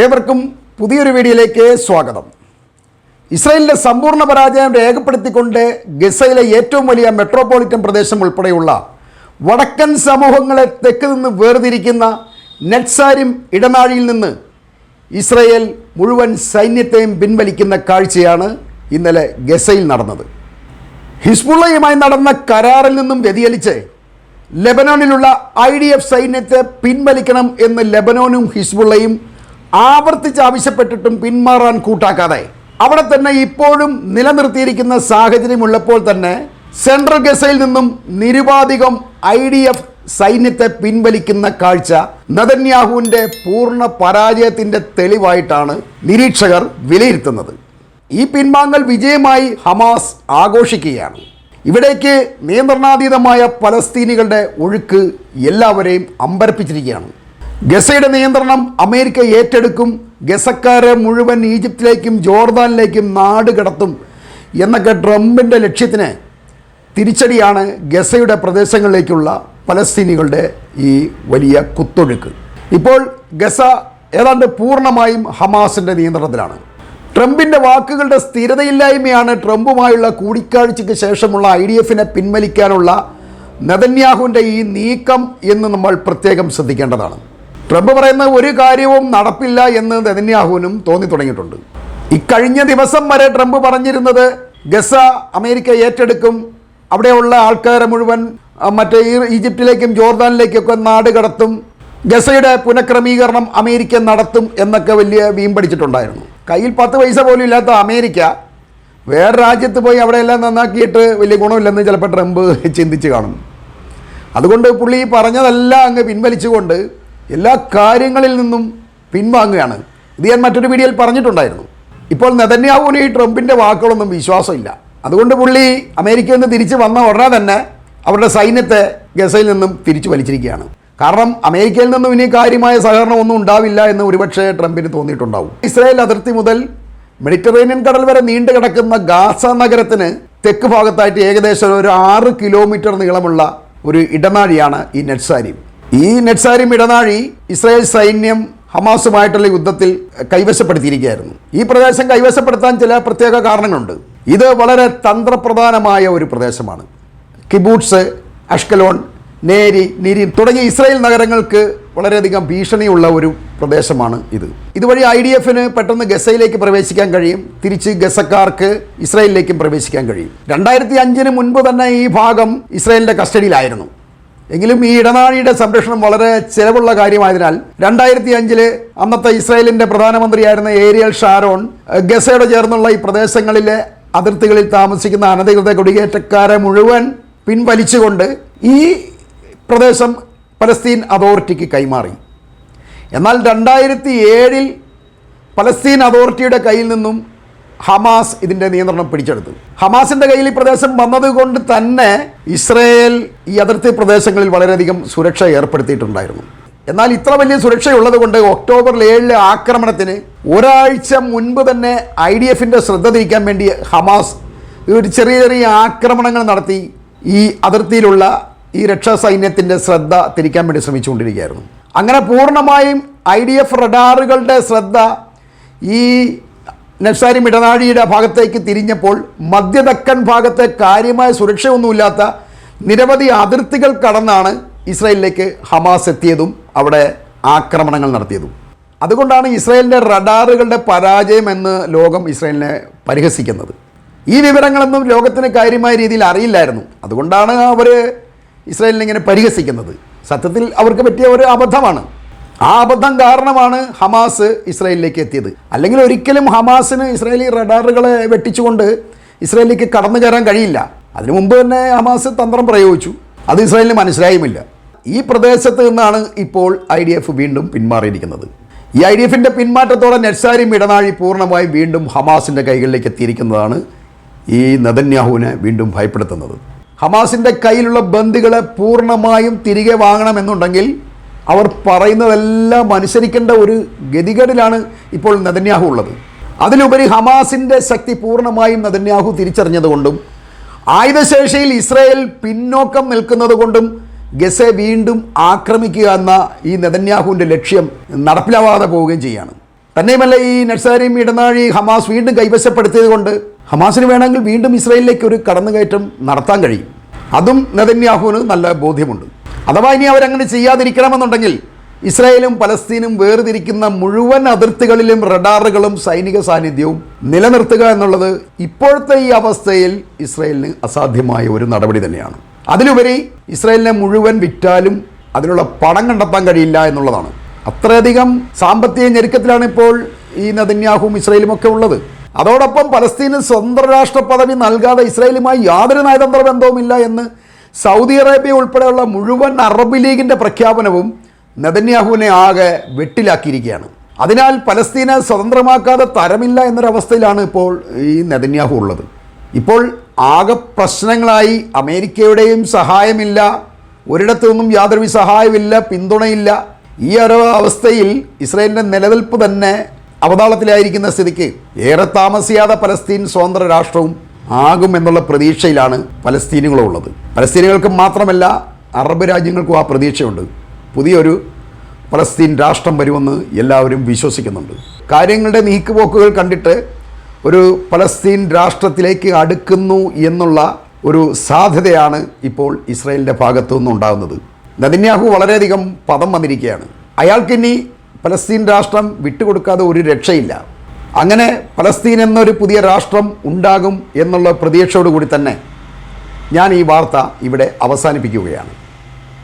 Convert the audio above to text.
ഏവർക്കും പുതിയൊരു വീഡിയോയിലേക്ക് സ്വാഗതം. ഇസ്രായേലിന്റെ സമ്പൂർണ പരാജയം രേഖപ്പെടുത്തിക്കൊണ്ട് ഗസയിലെ ഏറ്റവും വലിയ മെട്രോപൊളിറ്റൻ പ്രദേശം ഉൾപ്പെടെയുള്ള വടക്കൻ സമൂഹങ്ങളെ തെക്ക് നിന്ന് വേർതിരിക്കുന്ന നെറ്റ്സാരിം ഇടനാഴിയിൽ നിന്ന് ഇസ്രയേൽ മുഴുവൻ സൈന്യത്തെയും പിൻവലിക്കുന്ന കാഴ്ചയാണ് ഇന്നലെ ഗസയിൽ നടന്നത്. ഹിസ്ബുള്ളയുമായി നടന്ന കരാറിൽ നിന്നും വ്യതിചലിച്ച് ലെബനോണിലുള്ള ഐ ഡി എഫ് സൈന്യത്തെ പിൻവലിക്കണം എന്ന് ലെബനോനും ഹിസ്ബുള്ളയും ആവർത്തിച്ച് ആവശ്യപ്പെട്ടിട്ടും പിന്മാറാൻ കൂട്ടാക്കാതെ അവിടെ തന്നെ ഇപ്പോഴും നിലനിർത്തിയിരിക്കുന്ന സാഹചര്യമുള്ളപ്പോൾ തന്നെ സെൻട്രൽ ഗസയിൽ നിന്നും നിരുപാധികം ഐ ഡി എഫ് സൈന്യത്തെ പിൻവലിക്കുന്ന കാഴ്ച നദന്യാഹുവിന്റെ പൂർണ പരാജയത്തിന്റെ തെളിവായിട്ടാണ് നിരീക്ഷകർ വിലയിരുത്തുന്നത്. ഈ പിൻവാങ്ങൽ വിജയമായി ഹമാസ് ആഘോഷിക്കുകയാണ്. ഇവിടേക്ക് നിയന്ത്രണാതീതമായ പലസ്തീനികളുടെ ഒഴുക്ക് എല്ലാവരെയും അമ്പരപ്പിച്ചിരിക്കുകയാണ്. ഗസയുടെ നിയന്ത്രണം അമേരിക്ക ഏറ്റെടുക്കും. ഗസക്കാരെ മുഴുവൻ ഈജിപ്തിലേക്കും ജോർദാനിലേക്കും നാട് കടത്തും എന്നൊക്കെ ട്രംപിന്റെ ലക്ഷ്യത്തിന് തിരിച്ചടിയാണ് ഗസയുടെ പ്രദേശങ്ങളിലേക്കുള്ള പലസ്തീനികളുടെ ഈ വലിയ കുത്തൊഴുക്ക്. ഇപ്പോൾ ഗസ ഏതാണ്ട് പൂർണമായും ഹമാസിന്റെ നിയന്ത്രണത്തിലാണ്. ട്രംപിന്റെ വാക്കുകളുടെ സ്ഥിരതയില്ലായ്മയാണ് ട്രംപുമായുള്ള കൂടിക്കാഴ്ചയ്ക്ക് ശേഷമുള്ള ഐ ഡി എഫിനെ പിൻവലിക്കാനുള്ള നെതന്യാഹുവിന്റെ ഈ നീക്കം എന്ന് നമ്മൾ പ്രത്യേകം ശ്രദ്ധിക്കേണ്ടതാണ്. ട്രംപ് പറയുന്ന ഒരു കാര്യവും നടപ്പില്ല എന്ന് നെതന്യാഹുവിനും തോന്നി തുടങ്ങിയിട്ടുണ്ട്. ഇക്കഴിഞ്ഞ ദിവസം വരെ ട്രംപ് പറഞ്ഞിരുന്നത് ഗസ അമേരിക്ക ഏറ്റെടുക്കും അവിടെയുള്ള ആൾക്കാരെ മുഴുവൻ മറ്റേ ഈജിപ്തിലേക്കും ജോർദാനിലേക്കൊക്കെ നാട് കടത്തും ഗസയുടെ പുനഃക്രമീകരണം അമേരിക്ക നടത്തും എന്നൊക്കെ വലിയ വീം പഠിച്ചിട്ടുണ്ടായിരുന്നു കയ്യിൽ പത്ത് പൈസ പോലും ഇല്ലാത്ത അമേരിക്ക വേറെ രാജ്യത്ത് പോയി അവിടെയെല്ലാം നന്നാക്കിയിട്ട് വലിയ ഗുണമില്ലെന്ന് ചിലപ്പോൾ ട്രംപ് ചിന്തിച്ച് കാണും. അതുകൊണ്ട് പുള്ളി പറഞ്ഞതെല്ലാം അങ്ങ് പിൻവലിച്ചുകൊണ്ട് എല്ലാ കാര്യങ്ങളിൽ നിന്നും പിൻവാങ്ങുകയാണ്. ഇത് ഞാൻ മറ്റൊരു വീഡിയോയിൽ പറഞ്ഞിട്ടുണ്ടായിരുന്നു. ഇപ്പോൾ നെതന്യാഹുവിന് ഈ ട്രംപിന്റെ വാക്കുകളൊന്നും വിശ്വാസമില്ല. അതുകൊണ്ട് പുള്ളി അമേരിക്കയിൽ നിന്ന് തിരിച്ച് വന്ന ഉടനെ തന്നെ അവരുടെ സൈന്യത്തെ ഗസയിൽ നിന്നും തിരിച്ചു വലിച്ചിരിക്കുകയാണ്. കാരണം അമേരിക്കയിൽ നിന്നും ഇനി കാര്യമായ സഹകരണം ഒന്നും ഉണ്ടാവില്ല എന്ന് ഒരുപക്ഷെ ട്രംപിന് തോന്നിയിട്ടുണ്ടാവും. ഇസ്രായേൽ അതിർത്തി മുതൽ മെഡിറ്ററേനിയൻ കടൽ വരെ നീണ്ടു കിടക്കുന്ന ഗാസ നഗരത്തിന് തെക്ക് ഭാഗത്തായിട്ട് ഏകദേശം ഒരു ആറ് കിലോമീറ്റർ നീളമുള്ള ഒരു ഇടനാഴിയാണ് ഈ നെറ്റ്സാരിം ഈ നെറ്റ്സാരിം ഇടനാഴി ഇസ്രായേൽ സൈന്യം ഹമാസുമായിട്ടുള്ള യുദ്ധത്തിൽ കൈവശപ്പെടുത്തിയിരിക്കുകയായിരുന്നു. ഈ പ്രദേശം കൈവശപ്പെടുത്താൻ ചില പ്രത്യേക കാരണങ്ങളുണ്ട്. ഇത് വളരെ തന്ത്രപ്രധാനമായ ഒരു പ്രദേശമാണ്. കിബൂട്ട്സ് അഷ്കലോൺ നേരി നിരി തുടങ്ങിയ ഇസ്രായേൽ നഗരങ്ങൾക്ക് വളരെയധികം ഭീഷണിയുള്ള ഒരു പ്രദേശമാണ് ഇത്. ഇതുവഴി ഐ ഡി എഫിന് പെട്ടെന്ന് ഗസയിലേക്ക് പ്രവേശിക്കാൻ കഴിയും. തിരിച്ച് ഗസക്കാർക്ക് ഇസ്രായേലിലേക്കും പ്രവേശിക്കാൻ കഴിയും. രണ്ടായിരത്തി അഞ്ചിന് മുൻപ് തന്നെ ഈ ഭാഗം ഇസ്രായേലിന്റെ കസ്റ്റഡിയിലായിരുന്നു. എങ്കിലും ഈ ഇടനാഴിയുടെ സംരക്ഷണം വളരെ ചിലവുള്ള കാര്യമായതിനാൽ രണ്ടായിരത്തി അഞ്ചിൽ അന്നത്തെ ഇസ്രായേലിന്റെ പ്രധാനമന്ത്രിയായിരുന്ന ഏരിയൽ ഷാരോൺ ഗസയോട് ചേർന്നുള്ള ഈ പ്രദേശങ്ങളിലെ അതിർത്തികളിൽ താമസിക്കുന്ന അനധികൃത കുടിയേറ്റക്കാരെ മുഴുവൻ പിൻവലിച്ചുകൊണ്ട് ഈ പ്രദേശം പലസ്തീൻ അതോറിറ്റിക്ക് കൈമാറി. എന്നാൽ രണ്ടായിരത്തി ഏഴിൽ പലസ്തീൻ അതോറിറ്റിയുടെ കയ്യിൽ നിന്നും ഹമാസ് ഇതിന്റെ നിയന്ത്രണം പിടിച്ചെടുത്തു. ഹമാസിന്റെ കയ്യിൽ ഈ പ്രദേശം വന്നതുകൊണ്ട് തന്നെ ഇസ്രയേൽ ഈ അതിർത്തി പ്രദേശങ്ങളിൽ വളരെയധികം സുരക്ഷ ഏർപ്പെടുത്തിയിട്ടുണ്ടായിരുന്നു. എന്നാൽ ഇത്ര വലിയ സുരക്ഷയുള്ളത് കൊണ്ട് ഒക്ടോബർ ഏഴിലെ ആക്രമണത്തിന് ഒരാഴ്ച മുൻപ് തന്നെ ഐ ഡി എഫിന്റെ ശ്രദ്ധ തിരിക്കാൻ വേണ്ടി ഹമാസ് ഒരു ചെറിയ ചെറിയ ആക്രമണങ്ങൾ നടത്തി ഈ അതിർത്തിയിലുള്ള ഈ രക്ഷാ സൈന്യത്തിന്റെ ശ്രദ്ധ തിരിക്കാൻ വേണ്ടി ശ്രമിച്ചുകൊണ്ടിരിക്കുകയായിരുന്നു. അങ്ങനെ പൂർണമായും ഐ ഡി എഫ് റഡാറുകളുടെ ശ്രദ്ധ ഈ നെഫ്സാരിം മിടനാഴിയുടെ ഭാഗത്തേക്ക് തിരിഞ്ഞപ്പോൾ മധ്യദക്കൻ ഭാഗത്തെ കാര്യമായ സുരക്ഷയൊന്നുമില്ലാത്ത നിരവധി അതിർത്തികൾ കടന്നാണ് ഇസ്രായേലിലേക്ക് ഹമാസ് എത്തിയതും അവിടെ ആക്രമണങ്ങൾ നടത്തിയതും. അതുകൊണ്ടാണ് ഇസ്രായേലിന്റെ റഡാറുകളുടെ പരാജയം എന്ന് ലോകം ഇസ്രായേലിനെ പരിഹസിക്കുന്നത്. ഈ വിവരങ്ങളൊന്നും ലോകത്തിന് കാര്യമായ രീതിയിൽ അറിയില്ലായിരുന്നു. അതുകൊണ്ടാണ് അവർ ഇസ്രായേലിനെ ഇങ്ങനെ പരിഹസിക്കുന്നത്. സത്യത്തിൽ അവർക്ക് പറ്റിയ ഒരു അബദ്ധമാണ്. ആ അബദ്ധം കാരണമാണ് ഹമാസ് ഇസ്രായേലിലേക്ക് എത്തിയത്. അല്ലെങ്കിൽ ഒരിക്കലും ഹമാസിന് ഇസ്രായേലി റഡാറുകളെ വെട്ടിച്ചുകൊണ്ട് ഇസ്രായേലിലേക്ക് കടന്നു കയറാൻ കഴിയില്ല. അതിനു മുമ്പ് തന്നെ ഹമാസ് തന്ത്രം പ്രയോഗിച്ചു. അത് ഇസ്രായേലിന് മനസ്സിലായുമില്ല. ഈ പ്രദേശത്ത് നിന്നാണ് ഇപ്പോൾ ഐ ഡി എഫ് വീണ്ടും പിന്മാറിയിരിക്കുന്നത്. ഈ ഐ ഡി എഫിന്റെ പിന്മാറ്റത്തോടെ നെറ്റ്സാരിം ഇടനാഴി പൂർണമായും വീണ്ടും ഹമാസിന്റെ കൈകളിലേക്ക് എത്തിയിരിക്കുന്നതാണ് ഈ നദന്യാഹുവിനെ വീണ്ടും ഭയപ്പെടുത്തുന്നത്. ഹമാസിന്റെ കയ്യിലുള്ള ബന്ദികളെ പൂർണമായും തിരികെ വാങ്ങണമെന്നുണ്ടെങ്കിൽ അവർ പറയുന്നതെല്ലാം അനുസരിക്കേണ്ട ഒരു ഗതികേടിലാണ് ഇപ്പോൾ നദന്യാഹു ഉള്ളത്. അതിലുപരി ഹമാസിന്റെ ശക്തി പൂർണമായും നദന്യാഹു തിരിച്ചറിഞ്ഞതുകൊണ്ടും ആയുധശേഷിയിൽ ഇസ്രയേൽ പിന്നോക്കം നിൽക്കുന്നത് കൊണ്ടും ഗസെ വീണ്ടും ആക്രമിക്കുക എന്ന ഈ നെതന്യാഹുവിന്റെ ലക്ഷ്യം നടപ്പിലാവാതെ പോവുകയും ചെയ്യാണ്. തന്നെയുമല്ല ഈ നഴ്സാരിയും ഇടനാഴി ഹമാസ് വീണ്ടും കൈവശപ്പെടുത്തിയത് കൊണ്ട് ഹമാസിന് വേണമെങ്കിൽ വീണ്ടും ഇസ്രയേലിലേക്ക് ഒരു കടന്നുകയറ്റം നടത്താൻ കഴിയും. അതും നെതന്യാഹുവിന് നല്ല ബോധ്യമുണ്ട്. അഥവാ ഇനി അവരങ്ങനെ ചെയ്യാതിരിക്കണമെന്നുണ്ടെങ്കിൽ ഇസ്രായേലും പലസ്തീനും വേർതിരിക്കുന്ന മുഴുവൻ അതിർത്തികളിലും റഡാറുകളും സൈനിക സാന്നിധ്യവും നിലനിർത്തുക എന്നുള്ളത് ഇപ്പോഴത്തെ ഈ അവസ്ഥയിൽ ഇസ്രായേലിന് അസാധ്യമായ ഒരു നടപടി തന്നെയാണ്. അതിലുപരി ഇസ്രായേലിനെ മുഴുവൻ വിറ്റാലും അതിനുള്ള പണം കണ്ടെത്താൻ കഴിയില്ല എന്നുള്ളതാണ്. അത്രയധികം സാമ്പത്തിക ഞെരുക്കത്തിലാണ് ഇപ്പോൾ ഈ നദന്യാഹും ഇസ്രായേലും ഒക്കെ ഉള്ളത്. അതോടൊപ്പം പലസ്തീന് സ്വന്തം രാഷ്ട്ര പദവി നൽകാതെ ഇസ്രായേലുമായി യാതൊരു നയതന്ത്ര ബന്ധവുമില്ല എന്ന് സൗദി അറേബ്യ ഉൾപ്പെടെയുള്ള മുഴുവൻ അറബ് ലീഗിന്റെ പ്രഖ്യാപനവും നെതന്യാഹുവിനെ ആകെ വെട്ടിലാക്കിയിരിക്കുകയാണ്. അതിനാൽ പലസ്തീനെ സ്വതന്ത്രമാക്കാതെ തരമില്ല എന്നൊരവസ്ഥയിലാണ് ഇപ്പോൾ ഈ നെതന്യാഹു ഉള്ളത്. ഇപ്പോൾ ആകെ പ്രശ്നങ്ങളായി അമേരിക്കയുടെയും സഹായമില്ല ഒരിടത്തു നിന്നും യാതൊരു സഹായമില്ല പിന്തുണയില്ല. ഈ ഒരു അവസ്ഥയിൽ ഇസ്രയേലിന്റെ നിലനിൽപ്പ് തന്നെ അവതാളത്തിലായിരിക്കുന്ന സ്ഥിതിക്ക് ഏറെ താമസിയാതെ പലസ്തീൻ സ്വതന്ത്ര രാഷ്ട്രവും ആകും എന്നുള്ള പ്രതീക്ഷയിലാണ് പലസ്തീനുകളുള്ളത് പലസ്തീനുകൾക്ക് മാത്രമല്ല അറബ് രാജ്യങ്ങൾക്കും ആ പ്രതീക്ഷയുണ്ട്. പുതിയൊരു പലസ്തീൻ രാഷ്ട്രം വരുമെന്ന് എല്ലാവരും വിശ്വസിക്കുന്നുണ്ട്. കാര്യങ്ങളുടെ നീക്കുപോക്കുകൾ കണ്ടിട്ട് ഒരു പലസ്തീൻ രാഷ്ട്രത്തിലേക്ക് അടുക്കുന്നു എന്നുള്ള ഒരു സാധ്യതയാണ് ഇപ്പോൾ ഇസ്രയേലിന്റെ ഭാഗത്തു നിന്നുണ്ടാകുന്നത്. നദിന്യാഹു വളരെയധികം പദം വന്നിരിക്കുകയാണ്. അയാൾക്കിനി പലസ്തീൻ രാഷ്ട്രം വിട്ടുകൊടുക്കാതെ ഒരു രക്ഷയില്ല. അങ്ങനെ പലസ്തീൻ എന്നൊരു പുതിയ രാഷ്ട്രം ഉണ്ടാകും എന്നുള്ള പ്രതീക്ഷയോടുകൂടി തന്നെ ഞാൻ ഈ വാർത്ത ഇവിടെ അവസാനിപ്പിക്കുകയാണ്.